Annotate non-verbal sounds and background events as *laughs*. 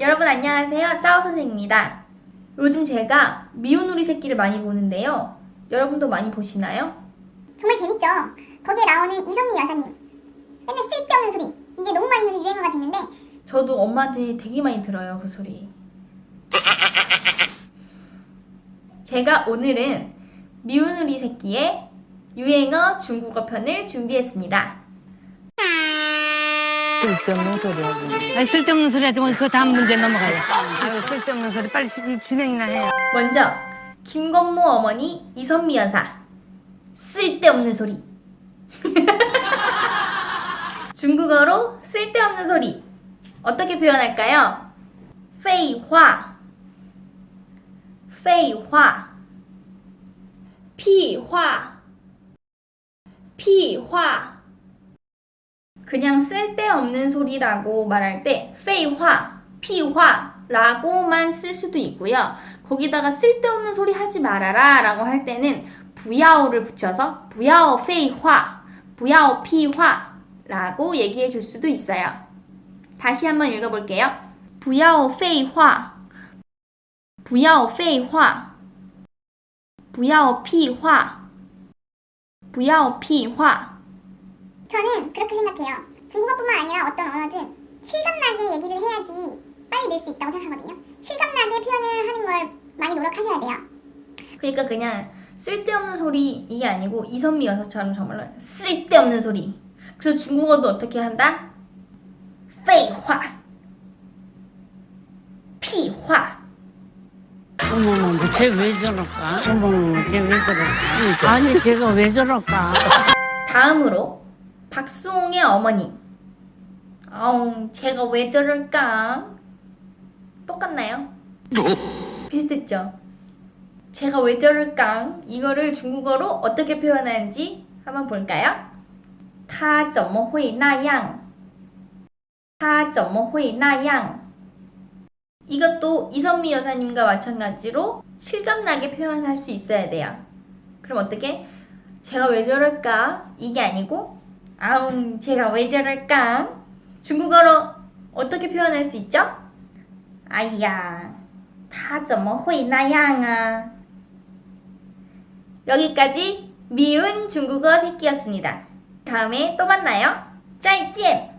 여러분 안녕하세요. 짜오 선생입니다. 요즘 제가 미운 우리 새끼를 많이 보는데요. 여러분도 많이 보시나요? 정말 재밌죠? 거기에 나오는 이선미 여사님. 맨날 쓸데없는 소리. 이게 너무 많이 해서 유행어가 됐는데 저도 엄마한테 되게 많이 들어요, 그 소리. 제가 오늘은 미운 우리 새끼의 유행어 중국어 편을 준비했습니다. 쓸데없는 소리 하기. 아니, 쓸데없는 소리 하지 마. 그거 다음 문제 넘어가요. 아유, 쓸데없는 소리 빨리 시- 진행이나 해. 먼저 김건모 어머니 이선미 여사 쓸데없는 소리 *laughs* 중국어로 쓸데없는 소리 어떻게 표현할까요? 废话废话屁话屁话 그냥 쓸데없는 소리라고 말할 때 페이화, 피화라고만 쓸 수도 있고요. 거기다가 쓸데없는 소리 하지 말아라 라고 할 때는 부야오를 붙여서 부야오 페이화, 부야오 피화 라고 얘기해 줄 수도 있어요. 다시 한번 읽어볼게요. 부야오 페이화, 부야오 페이화, 부야오 피화, 부야오 피화. 저는 그렇게 생각해요. 중국어뿐만 아니라 어떤 언어든 실감나게 얘기를 해야지 빨리 늘 수 있다고 생각하거든요. 실감나게 표현을 하는 걸 많이 노력하셔야 돼요. 그러니까 그냥 쓸데없는 소리 이게 아니고 이선미 여사처럼 정말로 쓸데없는 소리. 그래서 중국어도 어떻게 한다? 废话屁话 어머머, 쟤왜 저럴까? 어머머, 쟤왜 저럴까? 아니, 쟤가 왜 저럴까? 다음으로 박수홍의 어머니. 아웅, 제가 왜 저럴까? 똑같나요? 비슷했죠? 제가 왜 저럴까? 이거를 중국어로 어떻게 표현하는지 한번 볼까요? 他怎么会那样?他怎么会那样? 이것도 이선미 여사님과 마찬가지로 실감나게 표현할 수 있어야 돼요. 그럼 어떻게? 제가 왜 저럴까? 이게 아니고 아웅 제가 왜 저럴까? 중국어로 어떻게 표현할 수 있죠? 아이야, 他怎么会那样啊? 여기까지 미운 중국어 새끼였습니다. 다음에 또 만나요. 再见!